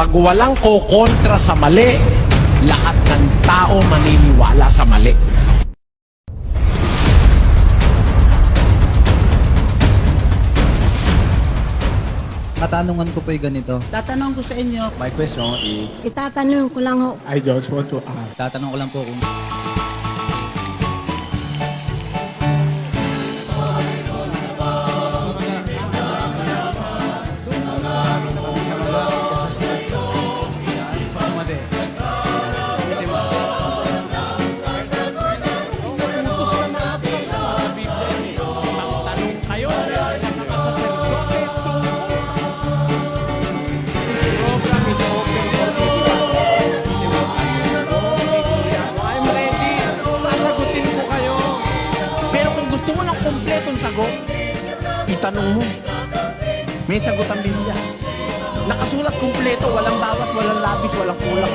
Pag walang kokontra sa mali, lahat ng tao maniniwala sa mali. Katanungan ko po yung ganito. Tatanong ko sa inyo, My question is, Itatanong ko lang ho, I just want to ask. tatanong ko lang po kung itanong mo. May sagot ang Biblia. Nakasulat kumpleto, walang bawat, walang labis, walang kulang.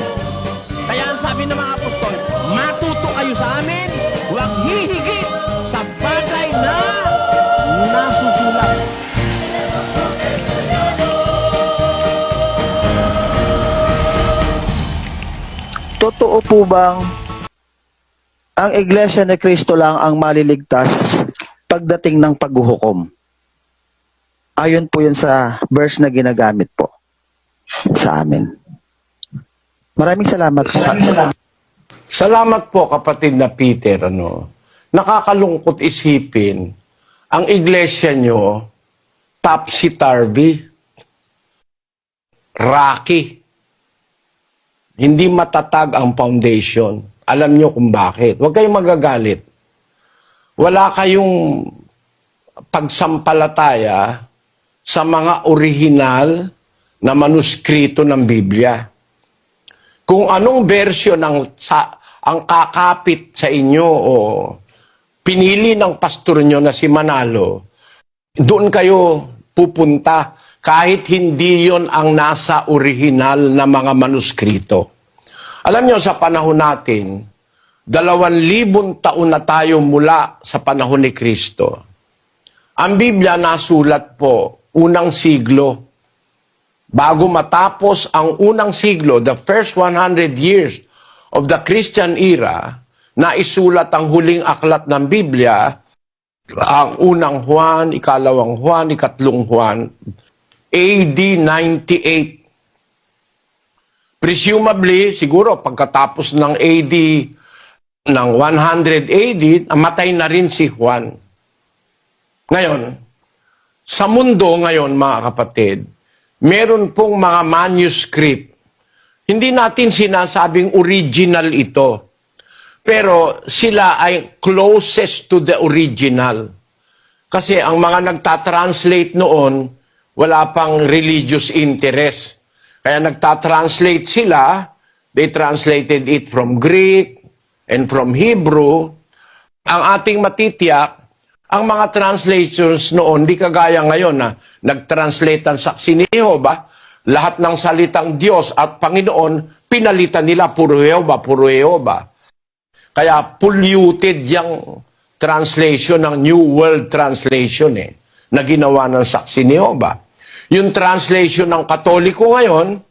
Kaya ang sabi ng mga apostol, matuto kayo sa amin, huwag hihigit sa bagay na nasusulat. Totoo po bang ang Iglesia ni Cristo lang ang maliligtas pagdating ng paghuhukom? Ayon po yun sa verse na ginagamit po sa amin. Maraming salamat. Salamat po kapatid na Peter. Ano, nakakalungkot isipin ang iglesia nyo topsy-turvy, rocky. Hindi matatag ang foundation. Alam nyo kung bakit. Huwag kayong magagalit. Wala kayong pagsampalataya sa mga orihinal na manuskrito ng Biblia kung anong version ang sa ang kakapit sa inyo o pinili ng pastor nyo na si Manalo, doon kayo pupunta kahit hindi yon ang nasa orihinal na mga manuskrito. Alam nyo, sa panahon natin, dalawan libon taon na tayo mula sa panahon ni Kristo. Ang Biblia nasulat po, unang siglo, bago matapos ang unang siglo, the first 100 years of the Christian era, na isulat ang huling aklat ng Biblia, ang unang Juan, ikalawang Juan, ikatlong Juan, AD 98. Presumably, siguro pagkatapos ng AD ng 100 AD, namatay na rin si Juan. Ngayon, sa mundo ngayon, mga kapatid, meron pong mga manuscript. Hindi natin sinasabing original ito. Pero sila ay closest to the original. Kasi ang mga nagtatranslate noon, wala pang religious interest. Kaya nagtatranslate sila, they translated it from Greek and from Hebrew. Ang ating matitiyak, ang mga translations noon, di kagaya ngayon na nag-translate ang saksi ni Jehovah, lahat ng salitang Diyos at Panginoon, pinalitan nila puro Jehovah, puro Jehovah. Kaya polluted yung translation ng New World Translation eh, na ginawa ng saksi ni Jehovah. Yung translation ng Katoliko ngayon,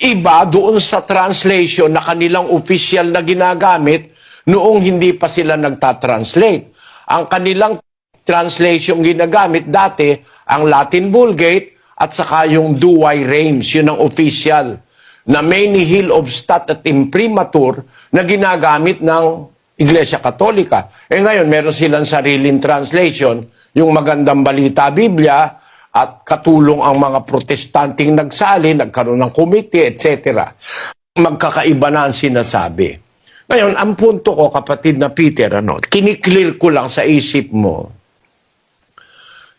iba doon sa translation na kanilang official na ginagamit noong hindi pa sila nagtatranslate. Ang kanilang translation ginagamit dati, ang Latin Vulgate at saka yung Douay Reims, yun ang official na may nihil obstat at imprimatur na ginagamit ng Iglesia Katolika. Eh ngayon, meron silang sariling translation, yung magandang balita Biblia, at katulong ang mga protestanting nagsali, nagkaroon ng committee, etc. Magkakaiba na ang sinasabi. Ngayon, ang punto ko, kapatid na Peter, ano, kiniklear ko lang sa isip mo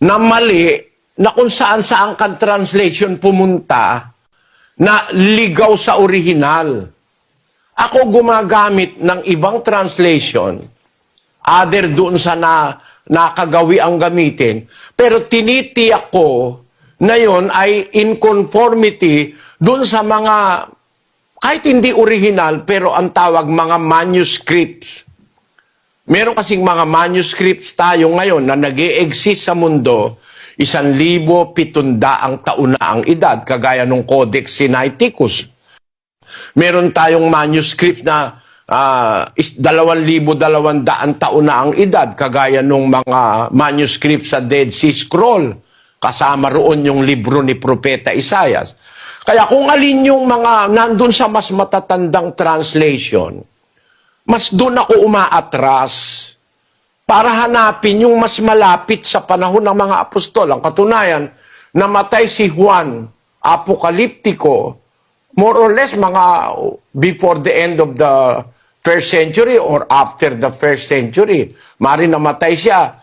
na mali na kung saan saan kang translation pumunta na ligaw sa orihinal. Ako gumagamit ng ibang translation, other doon sa na, nakagawi ang gamitin, pero tinitiyak ko na yon ay in conformity doon sa mga, kahit hindi original, pero ang tawag mga manuscripts. Meron kasing mga manuscripts tayo ngayon na nag exist sa mundo, isan libo pitundaang taon na ang edad, kagaya ng Codex Sinaiticus. Meron tayong manuscript na is dalawang libo dalawang daan taon na ang edad, kagaya ng mga manuscript sa Dead Sea Scroll. Kasama roon yung libro ni Propeta Isaias. Kaya kung alin yung mga nandun sa mas matatandang translation, mas doon ako umaatras para hanapin yung mas malapit sa panahon ng mga apostol. Ang katunayan, namatay si Juan Apokaliptiko more or less mga before the end of the first century or after the first century. Mari namatay siya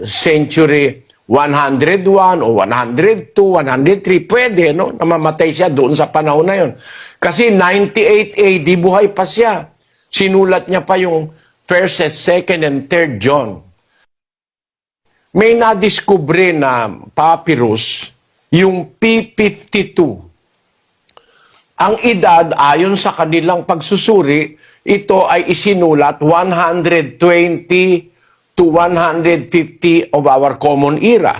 century 101 o 102, 103, pwede, no? Namamatay siya doon sa panahon na yon. Kasi 98 AD, buhay pa siya. Sinulat niya pa yung first second and third John. May nadiskubre na papyrus, yung P52. Ang edad, ayon sa kanilang pagsusuri, ito ay isinulat 120 to 150 of our common era.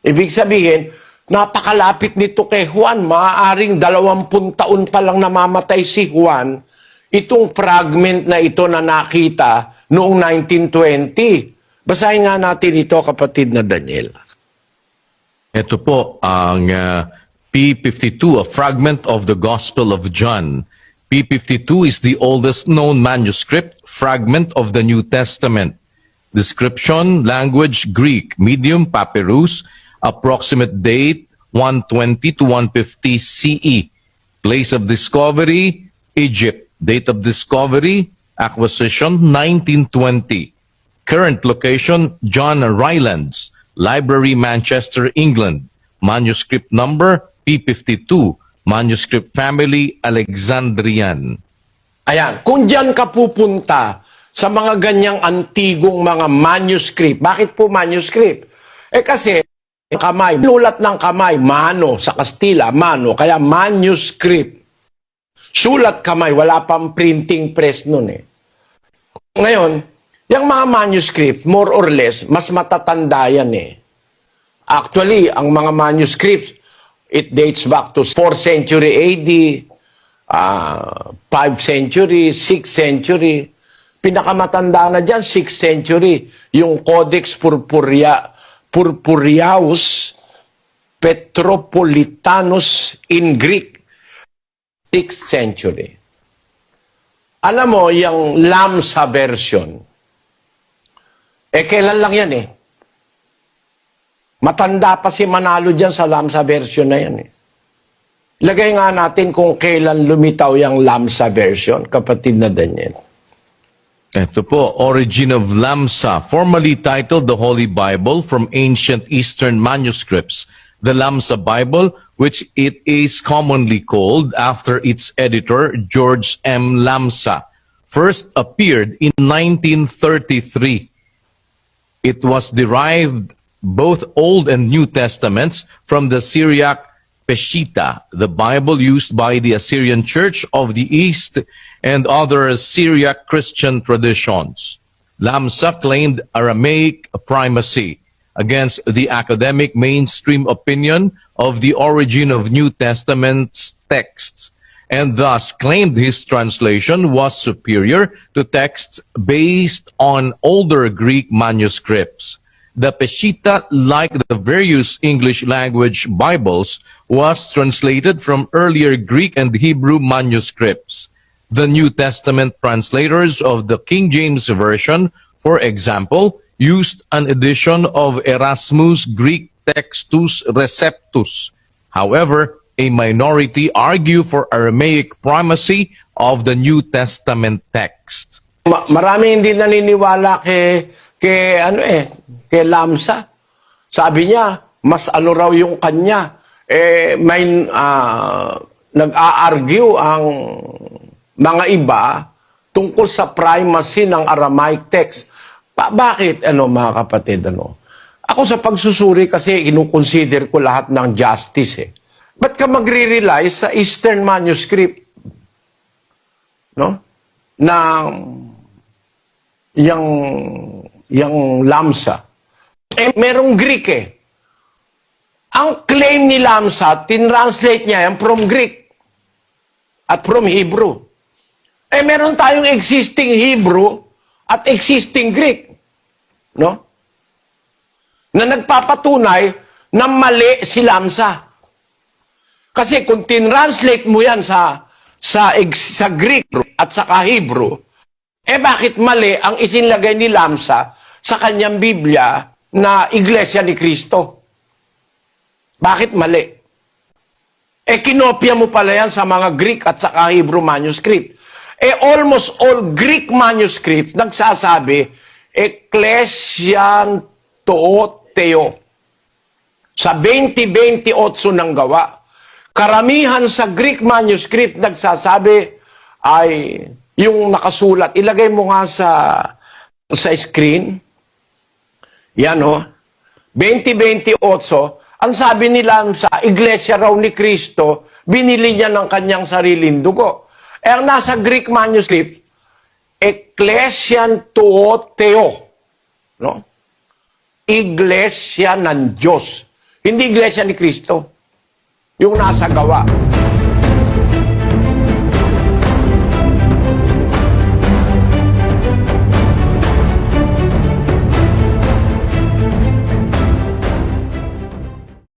Ibig sabihin, napakalapit nito kay Juan. Maaaring dalawampung taon pa lang namamatay si Juan. Itong fragment na ito na nakita noong 1920. Basahin nga natin ito, kapatid na Daniel. Ito po ang uh, P52, a fragment of the Gospel of John. P52 is the oldest known manuscript fragment of the New Testament. Description, language, Greek, medium papyrus, approximate date 120 to 150 CE. Place of discovery, Egypt. Date of discovery, acquisition 1920. Current location, John Rylands, Library, Manchester, England. Manuscript number, P52. Manuscript family, Alexandrian. Ayan, kung diyan ka pupunta sa mga ganyang antigong mga manuscript, bakit po manuscript? Eh kasi, kamay, nulat ng kamay, mano, sa Kastila, mano, kaya manuscript. Sulat kamay, wala pang printing press nun eh. Ngayon, yung mga manuscript, more or less, mas matatanda yan eh. Actually, ang mga manuscripts, it dates back to 4th century AD, ah 5th century, 6th century. Pinakamatanda na dyan, 6th century, yung Codex Purpuria, Purpuriaus Petropolitanus in Greek, 6th century. Alam mo, yung Lamsa version, eh, kailan lang yan eh. Matanda pa si Manalo dyan sa Lamsa version na yan eh. Lagay nga natin kung kailan lumitaw yung Lamsa version, kapatid na Daniel. Ito po, Origin of Lamsa, formerly titled the Holy Bible from Ancient Eastern Manuscripts. The Lamsa Bible, which it is commonly called after its editor, George M. Lamsa, first appeared in 1933. It was derived both Old and New Testaments from the Syriac Peshitta, the Bible used by the Assyrian Church of the East and other Syriac Christian traditions. Lamsa claimed Aramaic primacy against the academic mainstream opinion of the origin of New Testament's texts and thus claimed his translation was superior to texts based on older Greek manuscripts. The Peshitta, like the various English language Bibles, was translated from earlier Greek and Hebrew manuscripts. The New Testament translators of the King James Version, for example, used an edition of Erasmus' Greek Textus Receptus. However, a minority argue for Aramaic primacy of the New Testament text. Ma- marami hindi naniniwala kay, kay ano eh, kay Lamsa. Sabi niya, mas ano raw yung kanya. Eh, may ah, nag-a-argue ang mga iba tungkol sa primacy ng Aramaic text. Pa- bakit, ano mga kapatid, ano? Ako sa pagsusuri kasi kinukonsider ko lahat ng justice eh. Ba't ka magre-rely sa Eastern manuscript? No? Ng yung yung lamsa. Eh, merong Greek eh. Ang claim ni Lamsa, tinranslate niya yan from Greek at from Hebrew. Eh, meron tayong existing Hebrew at existing Greek. No? Na nagpapatunay na mali si Lamsa. Kasi kung tinranslate mo yan sa sa sa Greek at sa Hebrew, eh bakit mali ang isinlagay ni Lamsa sa kanyang Biblia na Iglesia ni Kristo? Bakit mali? Eh kinopya mo pala yan sa mga Greek at sa Hebrew manuscript. Eh almost all Greek manuscript nagsasabi Ecclesian Tooteo sa 2028 ng gawa. Karamihan sa Greek manuscript nagsasabi ay yung nakasulat. Ilagay mo nga sa sa screen. Yan o. 2028, ang sabi nila sa iglesia raw ni Kristo, binili niya ng kanyang sariling dugo. Eh, ang nasa Greek manuscript, Ecclesian Tuoteo. No? Iglesia ng Diyos. Hindi iglesia ni Kristo. Yung nasa gawa.